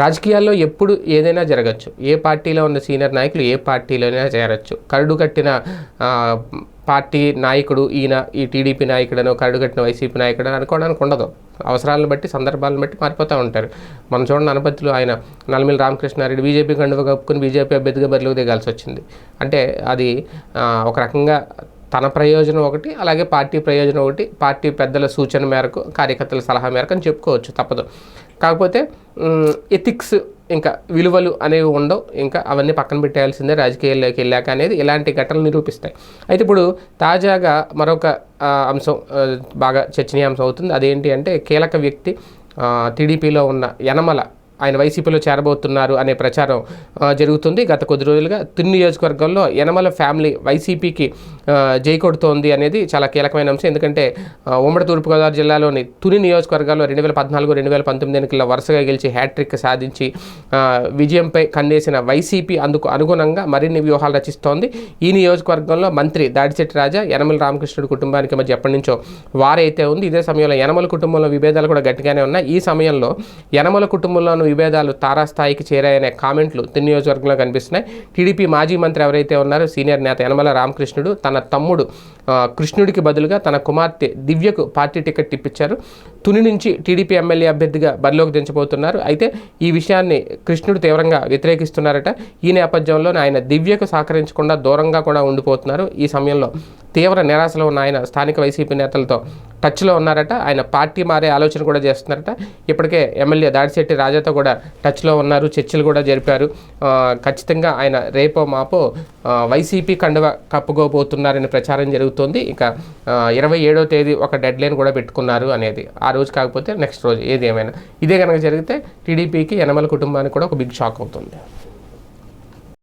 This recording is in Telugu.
రాజకీయాల్లో ఎప్పుడు ఏదైనా జరగచ్చు. ఏ పార్టీలో ఉన్న సీనియర్ నాయకులు ఏ పార్టీలోనే చేరచ్చు కరడు కట్టిన పార్టీ నాయకుడు ఈయన ఈ టీడీపీ నాయకుడనో కరడు కట్టిన వైసీపీ నాయకుడు అని అనుకోవడానికి ఉండదు. అవసరాలను బట్టి సందర్భాలను బట్టి మారిపోతూ ఉంటారు. మనం చూడండి అనపతిలో ఆయన నల్లమిల్లి రామకృష్ణారెడ్డి బీజేపీ కండువ కప్పుకుని బీజేపీ అభ్యర్థిగా బరిలోకి దిగాల్సి వచ్చింది. అంటే అది ఒక రకంగా తన ప్రయోజనం ఒకటి అలాగే పార్టీ ప్రయోజనం ఒకటి పార్టీ పెద్దల సూచన మేరకు కార్యకర్తల సలహా మేరకు అని చెప్పుకోవచ్చు తప్పదు. కాకపోతే ఎథిక్స్ ఇంకా విలువలు అనేవి ఉండవు. ఇంకా అవన్నీ పక్కన పెట్టేయాల్సిందే రాజకీయాల్లోకి వెళ్ళాక అనేది ఇలాంటి ఘటనలు నిరూపిస్తాయి. అయితే ఇప్పుడు తాజాగా మరొక అంశం బాగా చర్చనీయాంశం అవుతుంది. అదేంటి అంటే కీలక వ్యక్తి టీడీపీలో ఉన్న యనమల ఆయన వైసీపీలో చేరబోతున్నారు అనే ప్రచారం జరుగుతుంది. గత కొద్ది రోజులుగా తిన్ నియోజకవర్గంలో యనమల ఫ్యామిలీ వైసీపీకి జై కొడుతోంది అనేది చాలా కీలకమైన అంశం. ఎందుకంటే ఉమ్మడి తూర్పుగోదావరి జిల్లాలోని తుని నియోజకవర్గాల్లో రెండు వేల పద్నాలుగు రెండు వేల పంతొమ్మిది ఎన్నికల్లో వరుసగా గెలిచి హ్యాట్రిక్ సాధించి విజయంపై కన్నేసిన వైసీపీ అందుకు అనుగుణంగా మరిన్ని వ్యూహాలు రచిస్తోంది. ఈ నియోజకవర్గంలో మంత్రి దాడిశెట్టి రాజా యనమల రామకృష్ణుడి కుటుంబానికి మధ్య ఎప్పటి నుంచో వారైతే ఉంది. ఇదే సమయంలో యనమల కుటుంబంలో విభేదాలు కూడా గట్టిగానే ఉన్నాయి. ఈ సమయంలో యనమల కుటుంబంలోనూ విభేదాలు తారాస్థాయికి చేరాయనే కామెంట్లు తిన్ని నియోజకవర్గంలో కనిపిస్తున్నాయి. టీడీపీ మాజీ మంత్రి ఎవరైతే ఉన్నారో సీనియర్ నేత యనమల రామకృష్ణుడు తన తమ్ముడు కృష్ణుడికి బదులుగా తన కుమార్తె దివ్యకు పార్టీ టికెట్ ఇప్పించారు. తుని నుంచి టీడీపీ ఎమ్మెల్యే అభ్యర్థిగా బరిలోకి దించబోతున్నారు. అయితే ఈ విషయాన్ని కృష్ణుడు తీవ్రంగా వ్యతిరేకిస్తున్నారట. ఈ నేపథ్యంలో ఆయన దివ్యకు సహకరించకుండా దూరంగా కూడా ఉండిపోతున్నారు ఈ సమయంలో. తీవ్ర నిరాశలో ఉన్న ఆయన స్థానిక వైసీపీ నేతలతో టచ్లో ఉన్నారట. ఆయన పార్టీ మారే ఆలోచన కూడా చేస్తున్నారట. ఇప్పటికే ఎమ్మెల్యే దాడిశెట్టి రాజాతో కూడా టచ్లో ఉన్నారు చర్చలు కూడా జరిపారు. ఖచ్చితంగా ఆయన రేపో మాపో వైసీపీ కండువ కప్పుకోబోతున్నారని ప్రచారం జరుగుతోంది. ఇంకా ఇరవై ఏడో తేదీ ఒక డెడ్ లైన్ కూడా పెట్టుకున్నారు అనేది. ఆ రోజు కాకపోతే నెక్స్ట్ రోజు ఏది ఏమైనా. ఇదే కనుక జరిగితే టీడీపీకి యనమల కుటుంబానికి కూడా ఒక బిగ్ షాక్ అవుతుంది.